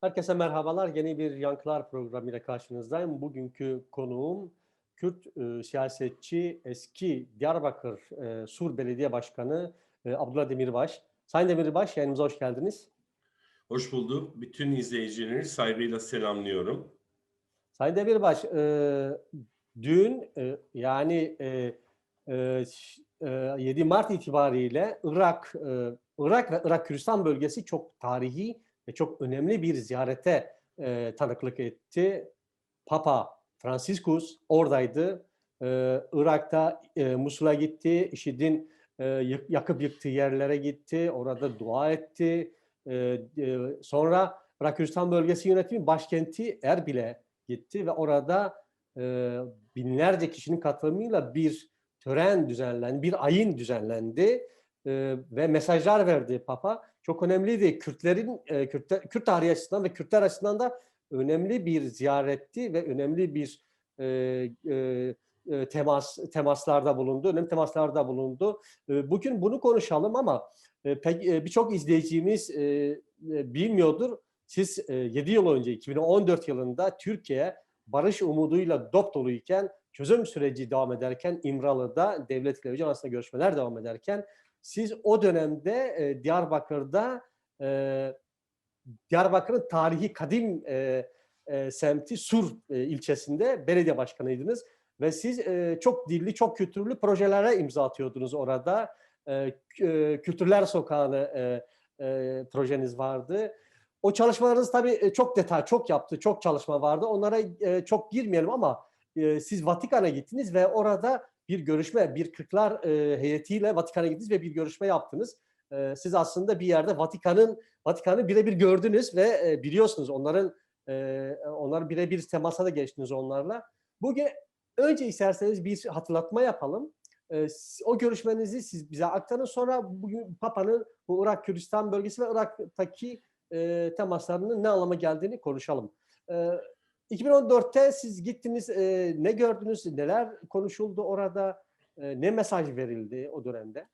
Herkese merhabalar. Yeni bir Yankılar programıyla karşınızdayım. Bugünkü konuğum Kürt e, siyasetçi, eski Diyarbakır e, Sur Belediye Başkanı e, Abdullah Demirbaş. Sayın Demirbaş, yayınımıza hoş geldiniz. Hoş bulduk. Bütün izleyicileri saygıyla selamlıyorum. Sayın Demirbaş, e, dün e, yani e, e, ş- e, 7 Mart itibariyle Irak, e, Irak ve Irak Kürdistan bölgesi çok tarihi ve çok önemli bir ziyarete e, tanıklık etti. Papa Franciscus oradaydı. E, Irak'ta e, Musul'a gitti, IŞİD'in e, yakıp yıktığı yerlere gitti, orada dua etti. E, e, sonra Irak Kürdistan bölgesi yönetimi başkenti Erbil'e gitti ve orada e, binlerce kişinin katılımıyla bir tören düzenlendi, bir ayin düzenlendi e, ve mesajlar verdi Papa. Çok önemliydi. Kürtlerin, e, Kürtler, Kürt tarihi açısından ve Kürtler açısından da önemli bir ziyaretti ve önemli bir e, e, e, temas temaslarda bulundu, önemli temaslarda bulundu. E, bugün bunu konuşalım ama e, pek- e, birçok izleyicimiz bilmiyordur. Siz e, 7 yıl önce 2014 yılında Türkiye barış umuduyla dop doluyken çözüm süreci devam ederken İmralı'da devlet ile arasında görüşmeler devam ederken siz o dönemde e, Diyarbakır'da e, Diyarbakır'ın tarihi kadim e, e, semti Sur e, ilçesinde belediye başkanıydınız ve siz e, çok dilli, çok kültürlü projelere imza atıyordunuz orada. E, e, Kültürler Sokağı'nı e, e, projeniz vardı. O çalışmalarınız tabii e, çok detay, çok yaptı, çok çalışma vardı. Onlara e, çok girmeyelim ama e, siz Vatikan'a gittiniz ve orada bir görüşme, bir Kırklar e, heyetiyle Vatikan'a gittiniz ve bir görüşme yaptınız. E, siz aslında bir yerde Vatikan'ın Vatikan'ı birebir gördünüz ve e, biliyorsunuz onların e, onların birebir temasa da geçtiniz onlarla. Bugün önce isterseniz bir hatırlatma yapalım. E, o görüşmenizi siz bize aktarın. Sonra bugün Papa'nın bu Irak Kürdistan bölgesi ve Irak'taki e, temaslarının ne anlama geldiğini konuşalım. E, 2014'te siz gittiniz, e, ne gördünüz, neler konuşuldu orada, e, ne mesaj verildi o dönemde?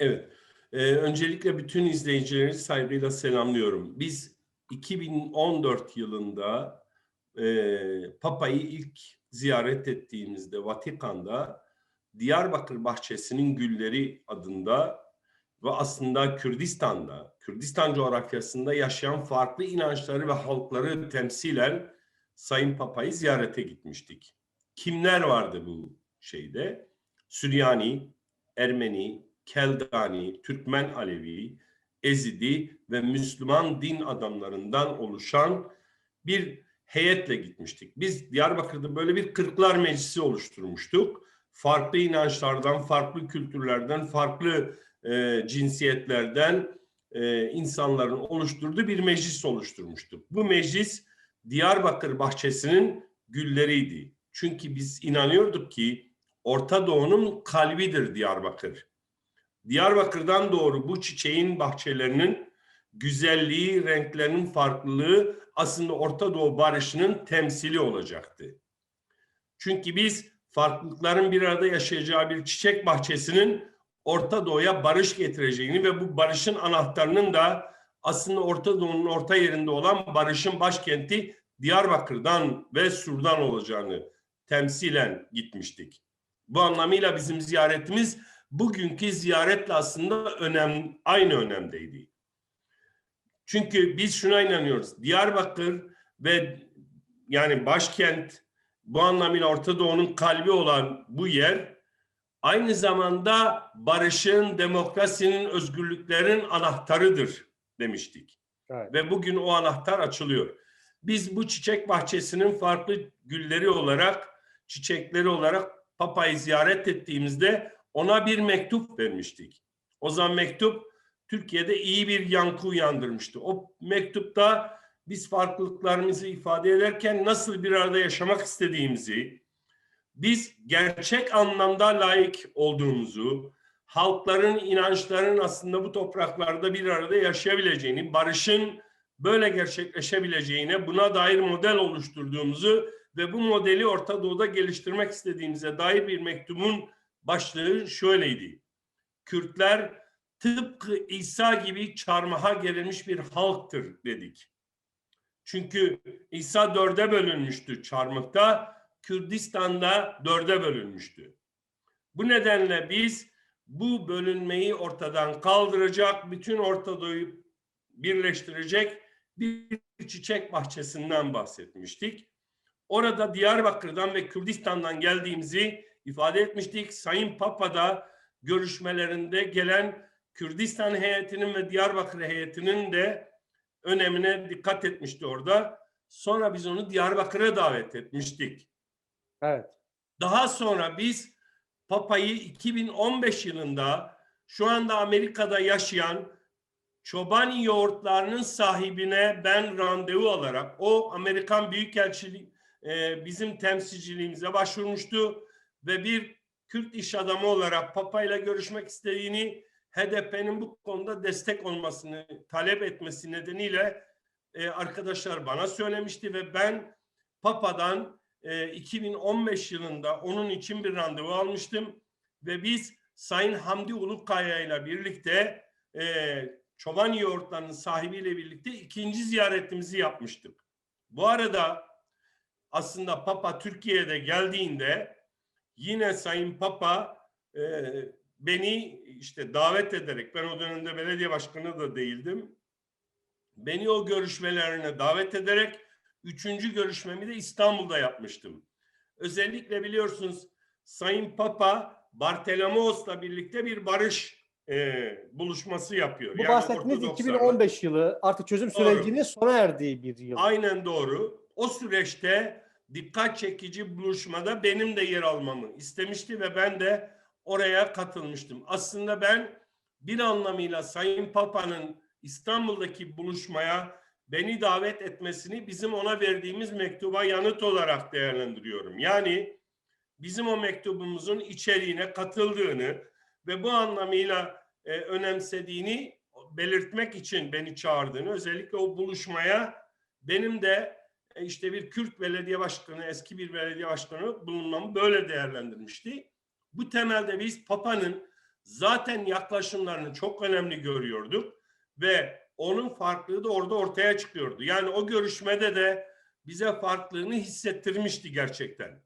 Evet. Ee, öncelikle bütün izleyicileri saygıyla selamlıyorum. Biz 2014 yılında e, Papa'yı ilk ziyaret ettiğimizde Vatikan'da Diyarbakır Bahçesi'nin Gülleri adında ve aslında Kürdistan'da, Kürdistan coğrafyasında yaşayan farklı inançları ve halkları temsilen Sayın Papa'yı ziyarete gitmiştik. Kimler vardı bu şeyde? Süryani, Ermeni, Keldani, Türkmen Alevi, Ezidi ve Müslüman din adamlarından oluşan bir heyetle gitmiştik. Biz Diyarbakır'da böyle bir Kırklar Meclisi oluşturmuştuk. Farklı inançlardan, farklı kültürlerden, farklı e, cinsiyetlerden e, insanların oluşturduğu bir meclis oluşturmuştuk. Bu meclis Diyarbakır bahçesinin gülleriydi. Çünkü biz inanıyorduk ki Orta Doğu'nun kalbidir Diyarbakır. Diyarbakır'dan doğru bu çiçeğin bahçelerinin güzelliği, renklerinin farklılığı aslında Orta Doğu barışının temsili olacaktı. Çünkü biz farklılıkların bir arada yaşayacağı bir çiçek bahçesinin Orta Doğu'ya barış getireceğini ve bu barışın anahtarının da aslında Orta Doğu'nun orta yerinde olan barışın başkenti Diyarbakır'dan ve Sur'dan olacağını temsilen gitmiştik. Bu anlamıyla bizim ziyaretimiz bugünkü ziyaretle aslında önem aynı önemdeydi. Çünkü biz şuna inanıyoruz. Diyarbakır ve yani başkent bu anlamıyla Orta Doğu'nun kalbi olan bu yer aynı zamanda barışın, demokrasinin, özgürlüklerin anahtarıdır demiştik. Evet. Ve bugün o anahtar açılıyor. Biz bu çiçek bahçesinin farklı gülleri olarak, çiçekleri olarak Papa'yı ziyaret ettiğimizde ona bir mektup vermiştik. O zaman mektup Türkiye'de iyi bir yankı uyandırmıştı. O mektupta biz farklılıklarımızı ifade ederken nasıl bir arada yaşamak istediğimizi, biz gerçek anlamda layık olduğumuzu, halkların, inançların aslında bu topraklarda bir arada yaşayabileceğini, barışın böyle gerçekleşebileceğine, buna dair model oluşturduğumuzu ve bu modeli Orta Doğu'da geliştirmek istediğimize dair bir mektubun başlığı şöyleydi. Kürtler tıpkı İsa gibi çarmıha gerilmiş bir halktır dedik. Çünkü İsa dörde bölünmüştü Çarmık'ta, Kürdistan'da dörde bölünmüştü. Bu nedenle biz bu bölünmeyi ortadan kaldıracak, bütün Ortadoğu'yu birleştirecek bir çiçek bahçesinden bahsetmiştik. Orada Diyarbakır'dan ve Kürdistan'dan geldiğimizi ifade etmiştik. Sayın Papa da görüşmelerinde gelen Kürdistan heyetinin ve Diyarbakır heyetinin de önemine dikkat etmişti orada. Sonra biz onu Diyarbakır'a davet etmiştik. Evet. Daha sonra biz Papa'yı 2015 yılında şu anda Amerika'da yaşayan Çobani yoğurtlarının sahibine ben randevu alarak o Amerikan Büyükelçiliği e, bizim temsilciliğimize başvurmuştu ve bir Kürt iş adamı olarak Papa ile görüşmek istediğini HDP'nin bu konuda destek olmasını talep etmesi nedeniyle e, arkadaşlar bana söylemişti ve ben Papa'dan e, 2015 yılında onun için bir randevu almıştım ve biz Sayın Hamdi Ulukaya ile birlikte e, çoban yoğurtlarının sahibiyle birlikte ikinci ziyaretimizi yapmıştık. Bu arada aslında Papa Türkiye'de geldiğinde yine Sayın Papa e, beni işte davet ederek ben o dönemde belediye başkanı da değildim. Beni o görüşmelerine davet ederek üçüncü görüşmemi de İstanbul'da yapmıştım. Özellikle biliyorsunuz Sayın Papa Bartolomeos'la birlikte bir barış e, buluşması yapıyor. Bu Yani bahsettiğiniz Ortodokslarla. 2015 yılı artık çözüm Doğru. sürecinin sona erdiği bir yıl. Aynen doğru. O süreçte dikkat çekici buluşmada benim de yer almamı istemişti ve ben de oraya katılmıştım. Aslında ben bir anlamıyla Sayın Papa'nın İstanbul'daki buluşmaya beni davet etmesini bizim ona verdiğimiz mektuba yanıt olarak değerlendiriyorum. Yani bizim o mektubumuzun içeriğine katıldığını ve bu anlamıyla e, önemsediğini belirtmek için beni çağırdığını özellikle o buluşmaya benim de e, işte bir Kürt belediye başkanı, eski bir belediye başkanı bulunmamı böyle değerlendirmişti. Bu temelde biz Papa'nın zaten yaklaşımlarını çok önemli görüyorduk ve onun farklılığı da orada ortaya çıkıyordu. Yani o görüşmede de bize farklılığını hissettirmişti gerçekten.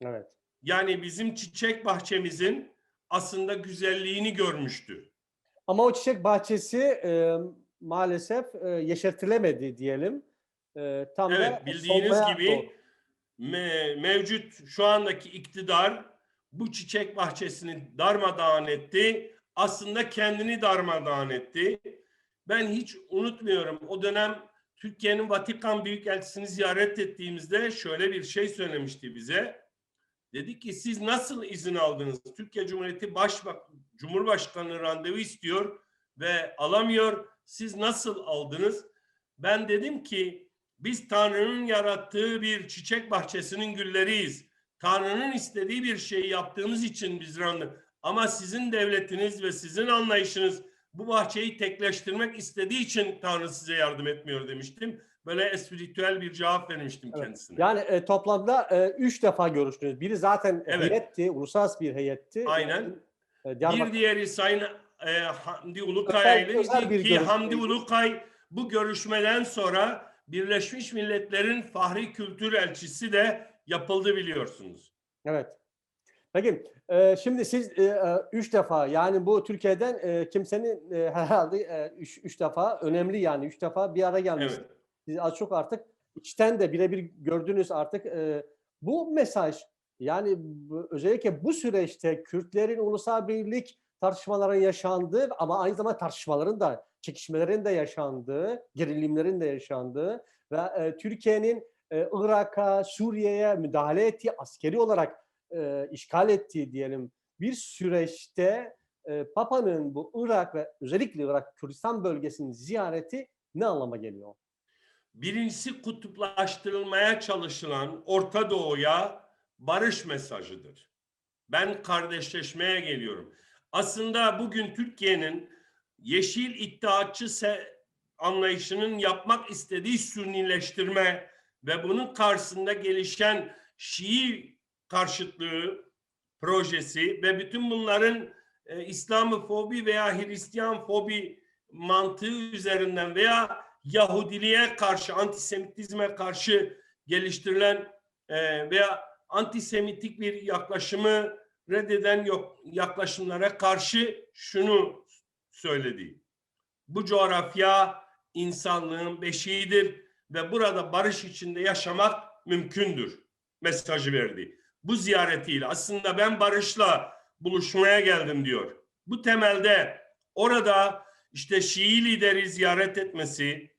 Evet. Yani bizim çiçek bahçemizin aslında güzelliğini görmüştü. Ama o çiçek bahçesi e, maalesef e, yeşertilemedi diyelim. E, tam da Evet bildiğiniz solmaya gibi me- mevcut şu andaki iktidar bu çiçek bahçesini darmadağın etti. Aslında kendini darmadağın etti. Ben hiç unutmuyorum o dönem Türkiye'nin Vatikan Büyükelçisini ziyaret ettiğimizde şöyle bir şey söylemişti bize. Dedi ki siz nasıl izin aldınız? Türkiye Cumhuriyeti Başbak Cumhurbaşkanı randevu istiyor ve alamıyor. Siz nasıl aldınız? Ben dedim ki biz Tanrı'nın yarattığı bir çiçek bahçesinin gülleriyiz. Tanrı'nın istediği bir şeyi yaptığımız için biz randevu. Ama sizin devletiniz ve sizin anlayışınız bu bahçeyi tekleştirmek istediği için Tanrı size yardım etmiyor demiştim. Böyle espritüel bir cevap vermiştim Evet. kendisine. Yani e, toplamda e, üç defa görüştünüz. Biri zaten Evet. heyetti, uluslararası bir heyetti. Aynen. E, Bir diğeri Sayın e, Hamdi Ulukaya ile ki görüşmeydi. Hamdi Ulukay bu görüşmeden sonra Birleşmiş Milletler'in Fahri Kültür Elçisi de yapıldı biliyorsunuz. Evet. Peki e, şimdi siz e, e, üç defa yani bu Türkiye'den e, kimsenin e, herhalde e, üç, üç defa önemli yani üç defa bir ara gelmiş. Evet. Siz az çok artık içten de birebir gördünüz artık e, bu mesaj yani bu- özellikle bu süreçte Kürtlerin ulusal birlik tartışmaların yaşandığı ama aynı zamanda tartışmaların da çekişmelerin de yaşandığı, gerilimlerin de yaşandığı ve e, Türkiye'nin e, Irak'a, Suriye'ye müdahale ettiği, askeri olarak e, işgal ettiği diyelim bir süreçte e, Papa'nın bu Irak ve özellikle Irak Kürdistan bölgesinin ziyareti ne anlama geliyor? Birincisi kutuplaştırılmaya çalışılan Orta Doğu'ya barış mesajıdır. Ben kardeşleşmeye geliyorum. Aslında bugün Türkiye'nin yeşil iddiatçı se- anlayışının yapmak istediği sünnileştirme ve bunun karşısında gelişen Şii karşıtlığı projesi ve bütün bunların e, İslamofobi veya Hristiyan fobi mantığı üzerinden veya Yahudiliğe karşı, antisemitizme karşı geliştirilen e, veya antisemitik bir yaklaşımı reddeden yok yaklaşımlara karşı şunu söyledi. Bu coğrafya insanlığın beşiğidir ve burada barış içinde yaşamak mümkündür mesajı verdi. Bu ziyaretiyle aslında ben barışla buluşmaya geldim diyor. Bu temelde orada işte Şii lideri ziyaret etmesi,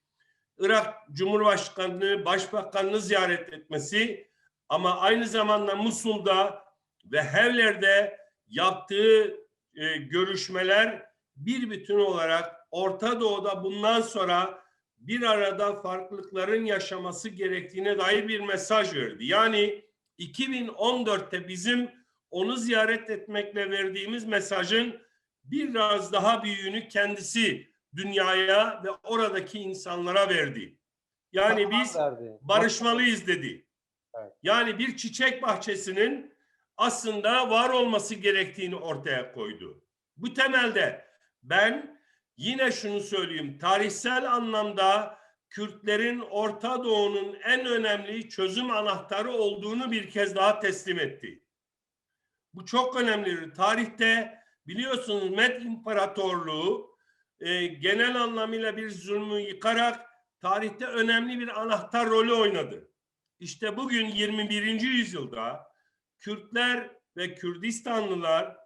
Irak Cumhurbaşkanı, Başbakanını ziyaret etmesi ama aynı zamanda Musul'da ve Hevler'de yaptığı e, görüşmeler bir bütün olarak Orta Doğu'da bundan sonra bir arada farklılıkların yaşaması gerektiğine dair bir mesaj verdi. Yani 2014'te bizim onu ziyaret etmekle verdiğimiz mesajın biraz daha büyüğünü kendisi dünyaya ve oradaki insanlara verdi. Yani biz barışmalıyız dedi. Evet. Yani bir çiçek bahçesinin aslında var olması gerektiğini ortaya koydu. Bu temelde ben yine şunu söyleyeyim. Tarihsel anlamda Kürtlerin Orta Doğu'nun en önemli çözüm anahtarı olduğunu bir kez daha teslim etti. Bu çok önemli. Tarihte biliyorsunuz Med İmparatorluğu e, genel anlamıyla bir zulmü yıkarak tarihte önemli bir anahtar rolü oynadı. İşte bugün 21. yüzyılda Kürtler ve Kürdistanlılar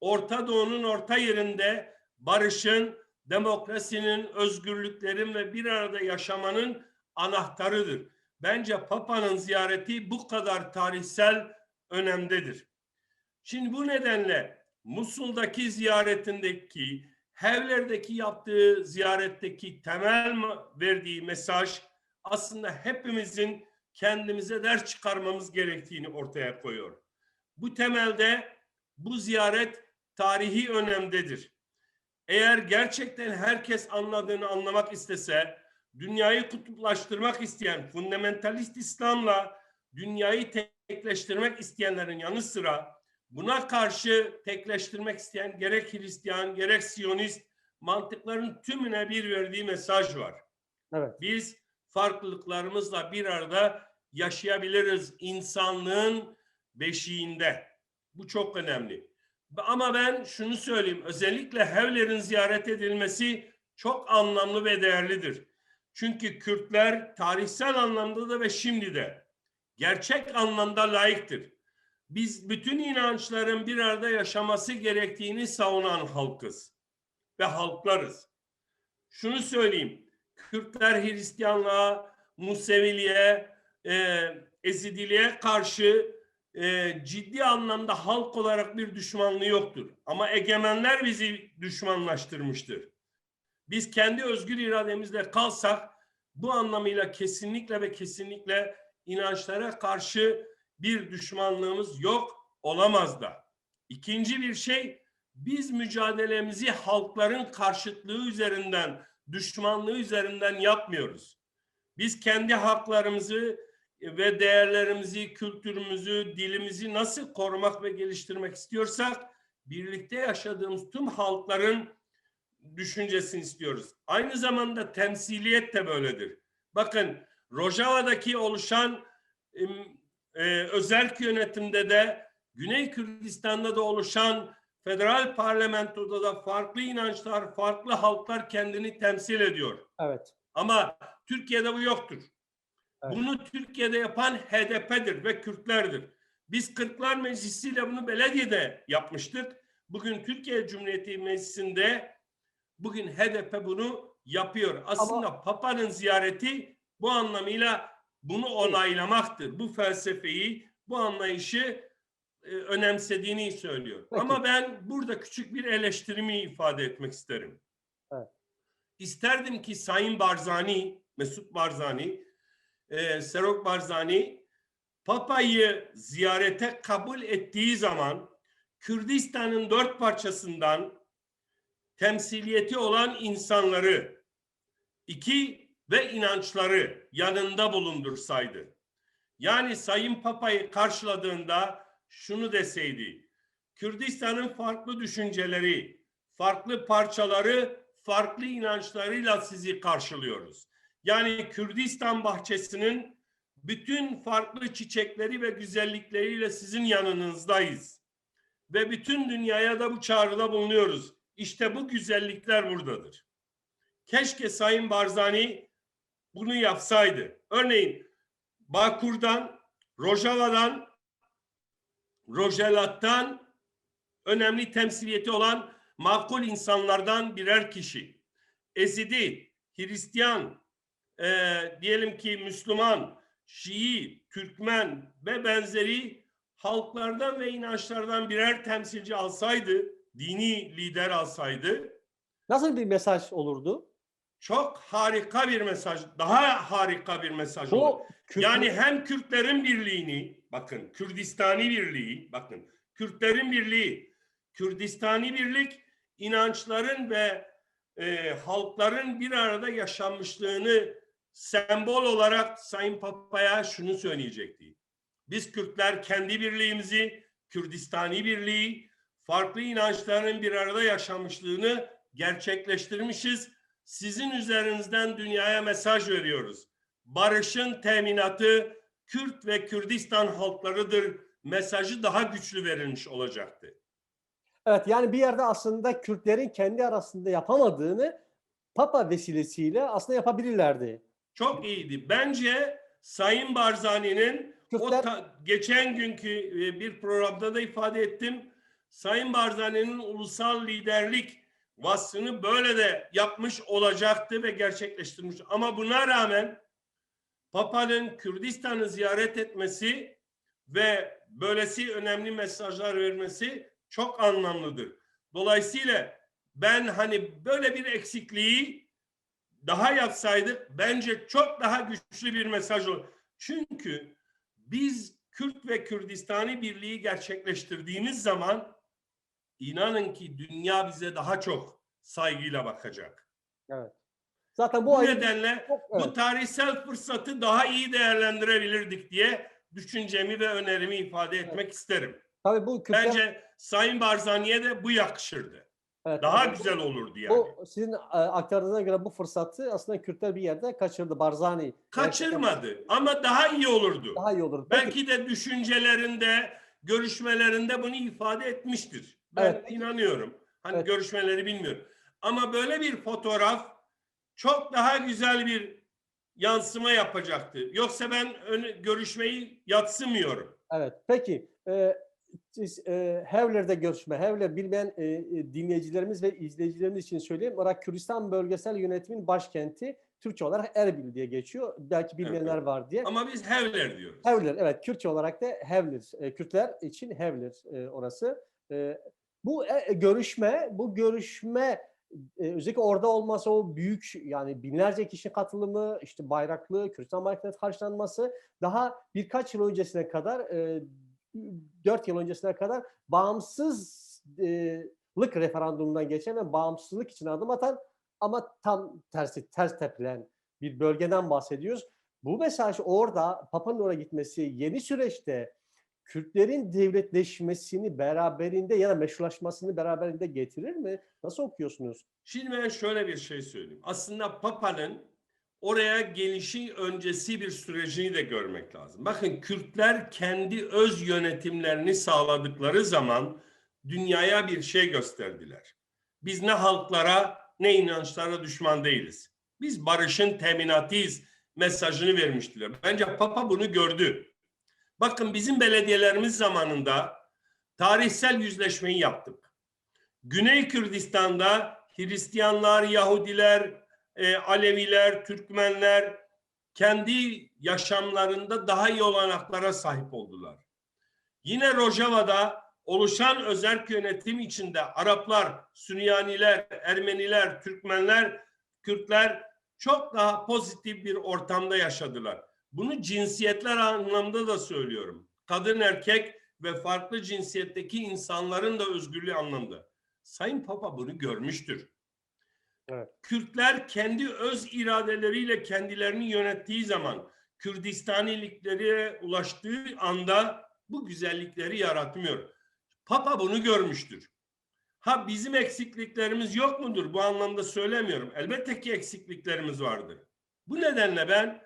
Orta Doğu'nun orta yerinde barışın, demokrasinin, özgürlüklerin ve bir arada yaşamanın anahtarıdır. Bence Papa'nın ziyareti bu kadar tarihsel önemdedir. Şimdi bu nedenle Musul'daki ziyaretindeki, Hevler'deki yaptığı ziyaretteki temel verdiği mesaj aslında hepimizin kendimize ders çıkarmamız gerektiğini ortaya koyuyor. Bu temelde bu ziyaret tarihi önemdedir. Eğer gerçekten herkes anladığını anlamak istese, dünyayı kutuplaştırmak isteyen fundamentalist İslam'la dünyayı tekleştirmek isteyenlerin yanı sıra buna karşı tekleştirmek isteyen gerek Hristiyan gerek Siyonist mantıkların tümüne bir verdiği mesaj var. Evet. Biz farklılıklarımızla bir arada yaşayabiliriz insanlığın beşiğinde. Bu çok önemli. Ama ben şunu söyleyeyim. Özellikle Hevler'in ziyaret edilmesi çok anlamlı ve değerlidir. Çünkü Kürtler tarihsel anlamda da ve şimdi de gerçek anlamda layıktır. Biz bütün inançların bir arada yaşaması gerektiğini savunan halkız ve halklarız. Şunu söyleyeyim. Kürtler Hristiyanlığa, Museviliğe, e, Ezidiliğe karşı e, ciddi anlamda halk olarak bir düşmanlığı yoktur. Ama egemenler bizi düşmanlaştırmıştır. Biz kendi özgür irademizle kalsak bu anlamıyla kesinlikle ve kesinlikle inançlara karşı bir düşmanlığımız yok olamaz da. İkinci bir şey biz mücadelemizi halkların karşıtlığı üzerinden, düşmanlığı üzerinden yapmıyoruz. Biz kendi haklarımızı ve değerlerimizi, kültürümüzü, dilimizi nasıl korumak ve geliştirmek istiyorsak birlikte yaşadığımız tüm halkların düşüncesini istiyoruz. Aynı zamanda temsiliyet de böyledir. Bakın Rojava'daki oluşan e, özerk yönetimde de Güney Kürdistan'da da oluşan federal parlamentoda da farklı inançlar, farklı halklar kendini temsil ediyor. Evet. Ama Türkiye'de bu yoktur. Evet. Bunu Türkiye'de yapan HDP'dir ve Kürtlerdir. Biz Kırklar Meclisi ile bunu belediyede yapmıştık. Bugün Türkiye Cumhuriyeti Meclisi'nde bugün HDP bunu yapıyor. Aslında Papa'nın ziyareti bu anlamıyla bunu onaylamaktır. Bu felsefeyi, bu anlayışı e, önemsediğini söylüyor. Peki. Ama ben burada küçük bir eleştirimi ifade etmek isterim. Evet. İsterdim ki Sayın Barzani, Mesut Barzani, e, Serok Barzani Papa'yı ziyarete kabul ettiği zaman Kürdistan'ın dört parçasından temsiliyeti olan insanları iki ve inançları yanında bulundursaydı. Yani Sayın Papa'yı karşıladığında şunu deseydi. Kürdistan'ın farklı düşünceleri, farklı parçaları, farklı inançlarıyla sizi karşılıyoruz. Yani Kürdistan bahçesinin bütün farklı çiçekleri ve güzellikleriyle sizin yanınızdayız. Ve bütün dünyaya da bu çağrıda bulunuyoruz. İşte bu güzellikler buradadır. Keşke Sayın Barzani bunu yapsaydı. Örneğin Bakur'dan, Rojava'dan, Rojelat'tan önemli temsiliyeti olan makul insanlardan birer kişi. Ezidi, Hristiyan, eee, diyelim ki Müslüman, Şii, Türkmen ve benzeri halklardan ve inançlardan birer temsilci alsaydı, dini lider alsaydı Nasıl bir mesaj olurdu? çok harika bir mesaj, daha harika bir mesaj olur. Kürt- Yani hem Kürtlerin birliğini, bakın Kürdistani birliği, bakın Kürtlerin birliği, Kürdistani birlik, inançların ve e, halkların bir arada yaşanmışlığını sembol olarak Sayın Papa'ya şunu söyleyecekti. Biz Kürtler kendi birliğimizi, Kürdistani birliği, farklı inançların bir arada yaşanmışlığını gerçekleştirmişiz. Sizin üzerinizden dünyaya mesaj veriyoruz barışın teminatı Kürt ve Kürdistan halklarıdır mesajı daha güçlü verilmiş olacaktı. Evet yani bir yerde aslında Kürtlerin kendi arasında yapamadığını Papa vesilesiyle aslında yapabilirlerdi. Çok iyiydi. Bence Sayın Barzani'nin o ta- geçen günkü e, bir programda da ifade ettim. Sayın Barzani'nin ulusal liderlik vasfını böyle de yapmış olacaktı ve gerçekleştirmiş. Ama buna rağmen Papa'nın Kürdistan'ı ziyaret etmesi ve böylesi önemli mesajlar vermesi çok anlamlıdır. Dolayısıyla ben hani böyle bir eksikliği daha yapsaydık bence çok daha güçlü bir mesaj olur. Çünkü biz Kürt ve Kürdistani birliği gerçekleştirdiğimiz zaman inanın ki dünya bize daha çok saygıyla bakacak. zaten bu Bu nedenle çok, evet, bu tarihsel fırsatı daha iyi değerlendirebilirdik diye düşüncemi ve önerimi ifade etmek isterim. tabii bu Kürtler Bence Sayın Barzani'ye de bu yakışırdı. Evet, Daha güzel olurdu yani. Bu sizin e, aktardığına göre bu fırsatı aslında Kürtler bir yerde kaçırdı. Barzani Kaçırmadı ama daha iyi olurdu. daha iyi olur. Peki, Belki de düşüncelerinde, görüşmelerinde bunu ifade etmiştir. Ben Evet. inanıyorum. Hani Evet. görüşmeleri bilmiyorum. Ama böyle bir fotoğraf çok daha güzel bir yansıma yapacaktı. Yoksa ben görüşmeyi yatsımıyorum. Evet. Peki e, siz e, Hevler'de görüşme. Hevler bilmeyen e, e, dinleyicilerimiz ve izleyicilerimiz için söyleyeyim. Irak Kürdistan Bölgesel Yönetimin başkenti Türkçe olarak Erbil diye geçiyor. Belki bilmeyenler Evet. var diye. Ama biz Hevler diyoruz. Hevler evet Kürtçe olarak da Hevler. E, Kürtler için Hevler e, orası. E, bu e, görüşme, bu görüşme e, özellikle orada olması o büyük yani binlerce kişi katılımı, işte bayraklı, Kürdistan bayraklarının karşılanması daha birkaç yıl öncesine kadar, e, 4 yıl öncesine kadar bağımsızlık referandumundan geçen ve bağımsızlık için adım atan ama tam tersi, ters tepilen bir bölgeden bahsediyoruz. Bu mesaj orada Papa'nın oraya gitmesi yeni süreçte Kürtlerin devletleşmesini beraberinde ya da meşrulaşmasını beraberinde getirir mi? Nasıl okuyorsunuz? Şimdi ben şöyle bir şey söyleyeyim. Aslında Papa'nın oraya gelişi öncesi bir sürecini de görmek lazım. Bakın Kürtler kendi öz yönetimlerini sağladıkları zaman dünyaya bir şey gösterdiler. Biz ne halklara ne inançlara düşman değiliz. Biz barışın teminatıyız mesajını vermiştiler. Bence Papa bunu gördü. Bakın bizim belediyelerimiz zamanında tarihsel yüzleşmeyi yaptık. Güney Kürdistan'da Hristiyanlar, Yahudiler, e, Aleviler, Türkmenler kendi yaşamlarında daha iyi olanaklara sahip oldular. Yine Rojava'da oluşan özerk yönetim içinde Araplar, Süryaniler, Ermeniler, Türkmenler, Kürtler çok daha pozitif bir ortamda yaşadılar. Bunu cinsiyetler anlamda da söylüyorum. Kadın, erkek ve farklı cinsiyetteki insanların da özgürlüğü anlamda. Sayın Papa bunu görmüştür. Evet. Kürtler kendi öz iradeleriyle kendilerini yönettiği zaman Kürdistanilikleri ulaştığı anda bu güzellikleri yaratmıyor. Papa bunu görmüştür. Ha bizim eksikliklerimiz yok mudur? Bu anlamda söylemiyorum. Elbette ki eksikliklerimiz vardır. Bu nedenle ben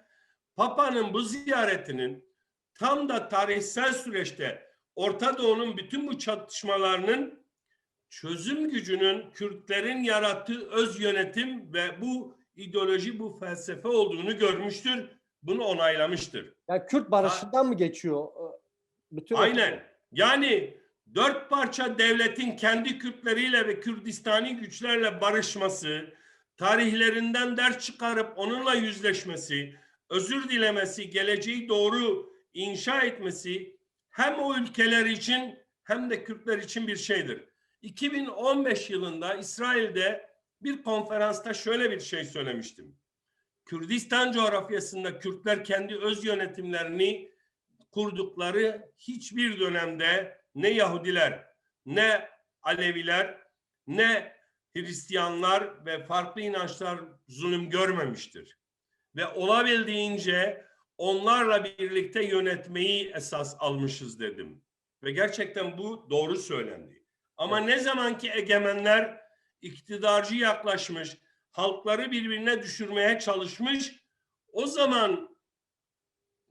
Papa'nın bu ziyaretinin tam da tarihsel süreçte Orta Doğu'nun bütün bu çatışmalarının çözüm gücünün Kürtlerin yarattığı öz yönetim ve bu ideoloji, bu felsefe olduğunu görmüştür. Bunu onaylamıştır. Yani Kürt barışından mı geçiyor? e, Bütün Aynen. Yani dört parça devletin kendi Kürtleriyle ve Kürdistani güçlerle barışması, tarihlerinden ders çıkarıp onunla yüzleşmesi, özür dilemesi, geleceği doğru inşa etmesi hem o ülkeler için hem de Kürtler için bir şeydir. 2015 yılında İsrail'de bir konferansta şöyle bir şey söylemiştim. Kürdistan coğrafyasında Kürtler kendi öz yönetimlerini kurdukları hiçbir dönemde ne Yahudiler, ne Aleviler, ne Hristiyanlar ve farklı inançlar zulüm görmemiştir. Ve olabildiğince onlarla birlikte yönetmeyi esas almışız dedim. Ve gerçekten bu doğru söylendi. Ama ne zaman ki egemenler iktidarcı yaklaşmış, halkları birbirine düşürmeye çalışmış, o zaman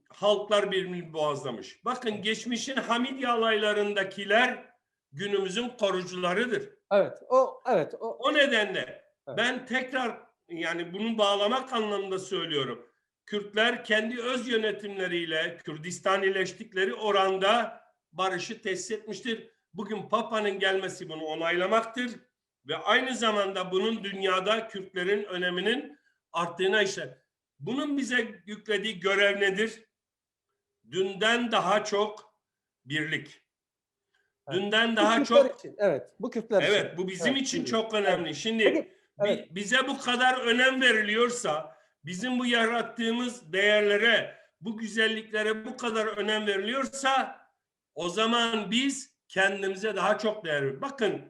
halklar birbirini boğazlamış. Bakın geçmişin Hamidye alaylarındakiler günümüzün korucularıdır. Evet. O evet. O, O nedenle Evet. ben tekrar yani bunu bağlamak anlamında söylüyorum. Kürtler kendi öz yönetimleriyle Kürdistanileştikleri oranda barışı tesis etmiştir. Bugün Papa'nın gelmesi bunu onaylamaktır ve aynı zamanda bunun dünyada Kürtlerin öneminin arttığına işaret. Bunun bize yüklediği görev nedir? Dünden daha çok birlik. Evet. Dünden daha çok için, evet. Bu Kürtler için. Evet bu bizim Evet, için şimdi. çok önemli. Şimdi Peki, evet. bize bu kadar önem veriliyorsa, bizim bu yarattığımız değerlere, bu güzelliklere bu kadar önem veriliyorsa o zaman biz kendimize daha çok değer. Bakın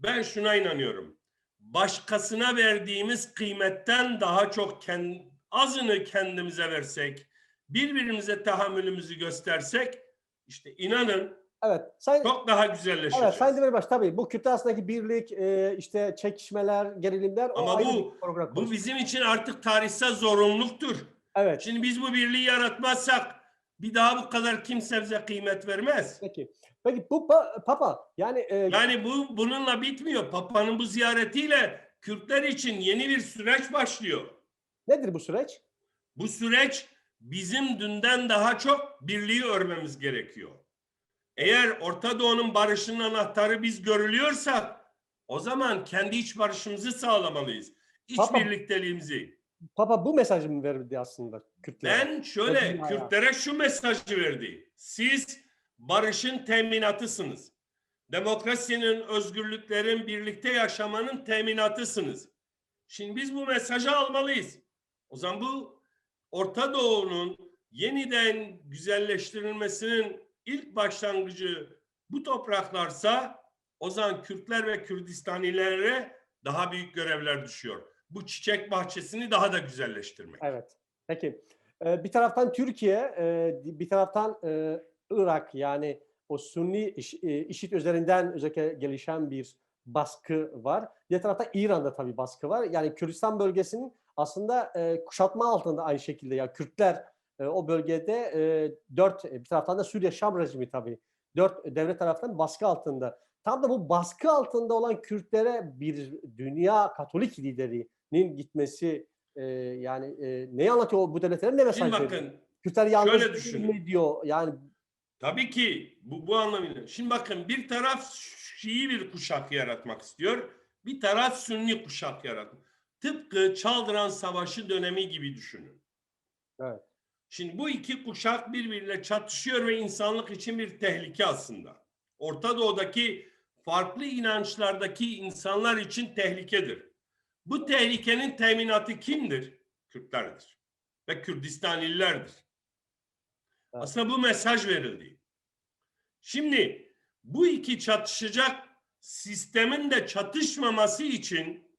ben şuna inanıyorum. Başkasına verdiğimiz kıymetten daha çok kend, azını kendimize versek, birbirimize tahammülümüzü göstersek işte inanın Evet. Sayın, çok daha güzelleşeceğiz. evet, Sayın Demirbaş tabii bu arasındaki birlik, e, işte çekişmeler, gerilimler o Ama ayrı bu- Bu konusu. bizim için artık tarihsel zorunluluktur. Evet. Şimdi biz bu birliği yaratmazsak bir daha bu kadar kimse bize kıymet vermez. Peki. Peki bu pa- Papa yani e, Yani bu bununla bitmiyor. Papa'nın bu ziyaretiyle Kürtler için yeni bir süreç başlıyor. nedir bu süreç? Bu süreç bizim dünden daha çok birliği örmemiz gerekiyor. Eğer Orta Doğu'nun barışının anahtarı biz görülüyorsak o zaman kendi iç barışımızı sağlamalıyız. İç Papa- birlikteliğimizi. Papa bu mesajı mı verdi aslında Kürtlere? Ben şöyle. Kürtlere şu mesajı verdi. Siz barışın teminatısınız. Demokrasinin, özgürlüklerin, birlikte yaşamanın teminatısınız. Şimdi biz bu mesajı almalıyız. O zaman bu Orta Doğu'nun yeniden güzelleştirilmesinin ilk başlangıcı bu topraklarsa o zaman Kürtler ve Kürdistanilere daha büyük görevler düşüyor. Bu çiçek bahçesini daha da güzelleştirmek. Evet. Peki. Ee, bir taraftan Türkiye, e, bir taraftan e, Irak yani o Sunni iş, e, üzerinden özellikle gelişen bir baskı var. Diğer tarafta İran'da tabii baskı var. Yani Kürdistan bölgesinin aslında e, kuşatma altında aynı şekilde ya Kürtler e, o bölgede e, dört bir taraftan da Suriye Şam rejimi tabii dört devlet tarafından baskı altında. Tam da bu baskı altında olan Kürtlere bir dünya Katolik liderinin gitmesi e, yani e, neyi anlatıyor bu devletlere ne mesaj veriyor? Kürtler yalnız diyor yani tabii ki bu, bu anlamıyla. Şimdi bakın bir taraf Şii bir kuşak yaratmak istiyor. Bir taraf Sünni kuşak yaratmak. Tıpkı Çaldıran Savaşı dönemi gibi düşünün. Evet. Şimdi bu iki kuşak birbiriyle çatışıyor ve insanlık için bir tehlike aslında. Orta Doğu'daki farklı inançlardaki insanlar için tehlikedir. Bu tehlikenin teminatı kimdir? Kürtlerdir ve Kürdistanililerdir. Evet. Aslında bu mesaj verildi. Şimdi bu iki çatışacak sistemin de çatışmaması için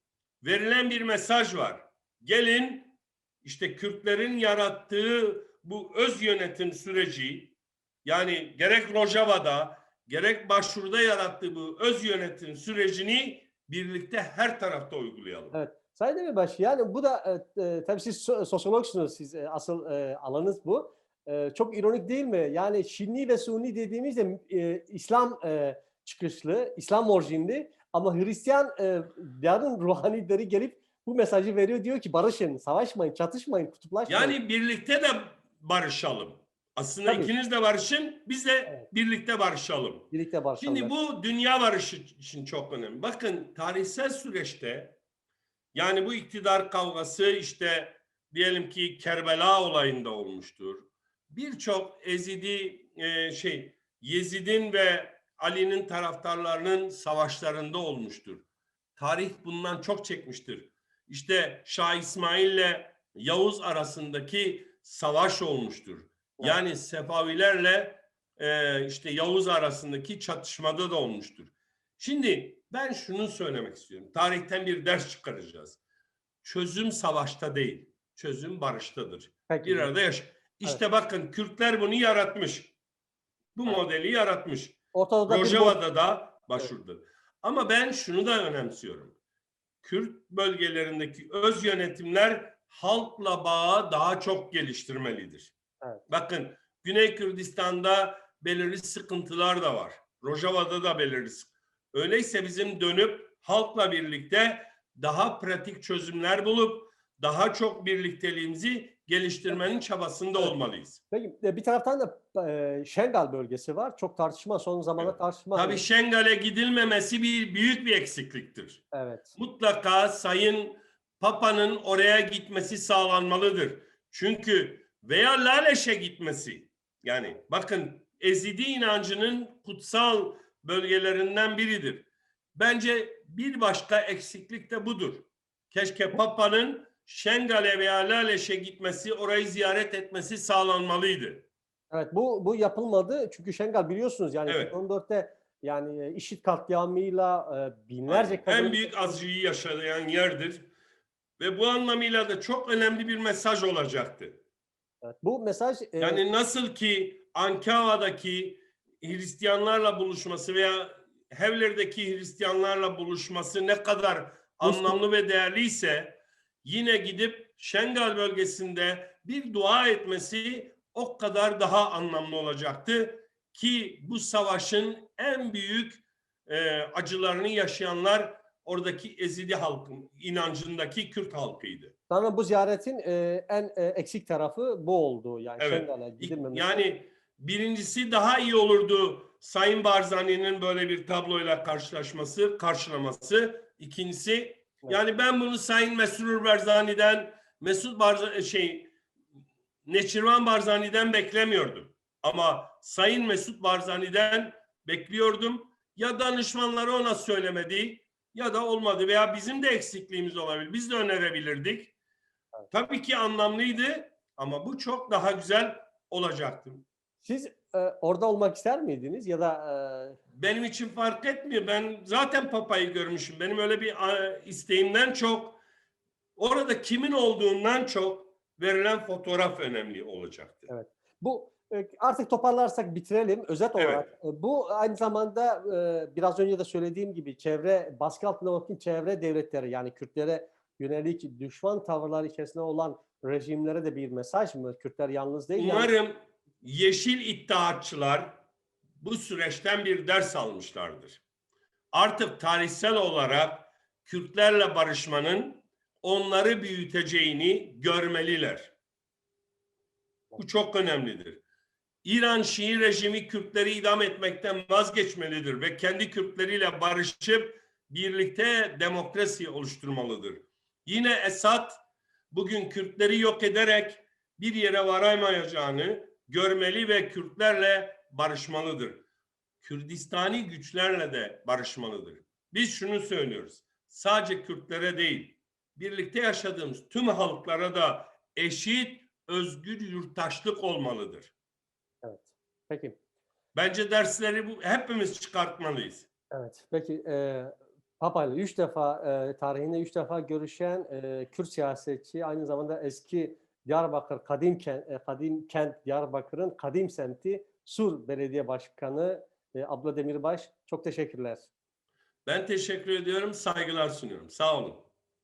verilen bir mesaj var. Gelin işte Kürtlerin yarattığı bu öz yönetim süreci yani gerek Rojava'da gerek başvuruda yarattığı bu öz yönetim sürecini birlikte her tarafta uygulayalım. Evet. Sayın Demirbaş, yani bu da e, tabii siz so- sosyologsunuz, siz e, asıl e, alanınız bu. E, çok ironik değil mi? Yani Şinni ve Sunni dediğimizde e, İslam e, çıkışlı, İslam orijinli ama Hristiyan e, yarın ruhanileri gelip bu mesajı veriyor. Diyor ki barışın, savaşmayın, çatışmayın, kutuplaşmayın. Yani birlikte de barışalım. Aslında Tabii. ikiniz de barışın, biz de Evet. birlikte barışalım. birlikte barışalım. Şimdi bu dünya barışı için çok önemli. Bakın tarihsel süreçte yani bu iktidar kavgası işte diyelim ki Kerbela olayında olmuştur. Birçok Ezidi e, şey Yezid'in ve Ali'nin taraftarlarının savaşlarında olmuştur. Tarih bundan çok çekmiştir. İşte Şah İsmail ile Yavuz arasındaki savaş olmuştur. Yani Sefavilerle e, işte Yavuz arasındaki çatışmada da olmuştur. Şimdi ben şunu söylemek istiyorum. Tarihten bir ders çıkaracağız. Çözüm savaşta değil, çözüm barıştadır. Peki. Bir arada yaş. İşte bakın Kürtler bunu yaratmış. Bu Evet. modeli yaratmış. Ortada da bir Rojava'da da başvurdu. Ama ben şunu da önemsiyorum. Kürt bölgelerindeki öz yönetimler halkla bağı daha çok geliştirmelidir. Evet. Bakın Güney Kürdistan'da belirli sıkıntılar da var. Rojava'da da belirli Öyleyse bizim dönüp halkla birlikte daha pratik çözümler bulup daha çok birlikteliğimizi geliştirmenin çabasında olmalıyız. Peki e, bir taraftan da e, Şengal bölgesi var. Çok tartışma son zamanlarda Evet. tartışma. Tabii Şengal'e gidilmemesi bir büyük bir eksikliktir. Evet. mutlaka Sayın Papa'nın oraya gitmesi sağlanmalıdır. Çünkü veya Laleş'e gitmesi yani bakın Ezidi inancının kutsal bölgelerinden biridir. Bence bir başka eksiklik de budur. Keşke Papa'nın Şengal'e veya Laleş'e gitmesi, orayı ziyaret etmesi sağlanmalıydı. Evet bu bu yapılmadı çünkü Şengal biliyorsunuz yani Evet. 2014'te yani e, IŞİD katliamıyla e, binlerce kadın en büyük acıyı yaşayan yerdir. Ve bu anlamıyla da çok önemli bir mesaj olacaktı. Evet, bu mesaj e, Yani nasıl ki Ankava'daki Hristiyanlarla buluşması veya Hevler'deki Hristiyanlarla buluşması ne kadar anlamlı ve değerliyse yine gidip Şengal bölgesinde bir dua etmesi o kadar daha anlamlı olacaktı ki bu savaşın en büyük e, acılarını yaşayanlar oradaki Ezidi halkın inancındaki Kürt halkıydı. Sanırım bu ziyaretin e, en e, eksik tarafı bu oldu yani Evet. Şengal'a gidilmemesi. Yani birincisi daha iyi olurdu Sayın Barzani'nin böyle bir tabloyla karşılaşması, karşılaması. İkincisi yani ben bunu Sayın Mesrur Barzani'den, Mesut Barzani şey Neçirvan Barzani'den beklemiyordum. Ama Sayın Mesut Barzani'den bekliyordum. Ya danışmanları ona söylemedi ya da olmadı veya bizim de eksikliğimiz olabilir. Biz de önerebilirdik. Tabii ki anlamlıydı ama bu çok daha güzel olacaktı. Siz e, orada olmak ister miydiniz ya da e, Benim için fark etmiyor. Ben zaten Papa'yı görmüşüm. Benim öyle bir isteğimden çok orada kimin olduğundan çok verilen fotoğraf önemli olacaktı. Evet. bu e, artık toparlarsak bitirelim özet Evet. olarak. e, Bu aynı zamanda e, biraz önce de söylediğim gibi çevre baskı altında olan çevre devletleri yani Kürtlere yönelik düşman tavırlar içerisinde olan rejimlere de bir mesaj mı? Kürtler yalnız değil. yani- Umarım yeşil iddiatçılar bu süreçten bir ders almışlardır. Artık tarihsel olarak Kürtlerle barışmanın onları büyüteceğini görmeliler. Bu çok önemlidir. İran Şii rejimi Kürtleri idam etmekten vazgeçmelidir ve kendi Kürtleriyle barışıp birlikte demokrasi oluşturmalıdır. Yine Esad bugün Kürtleri yok ederek bir yere varamayacağını görmeli ve Kürtlerle barışmalıdır. Kürdistani güçlerle de barışmalıdır. Biz şunu söylüyoruz. Sadece Kürtlere değil, birlikte yaşadığımız tüm halklara da eşit, özgür yurttaşlık olmalıdır. Evet. Peki. Bence dersleri bu hepimiz çıkartmalıyız. Evet. Peki e, Papa ile üç defa e, tarihinde üç defa görüşen e, Kürt siyasetçi aynı zamanda eski Diyarbakır Kadim Kent, e, Kadim Kent Diyarbakır'ın Kadim semti Sur Belediye Başkanı e, Abla Demirbaş çok teşekkürler. Ben teşekkür ediyorum, saygılar sunuyorum. Sağ olun.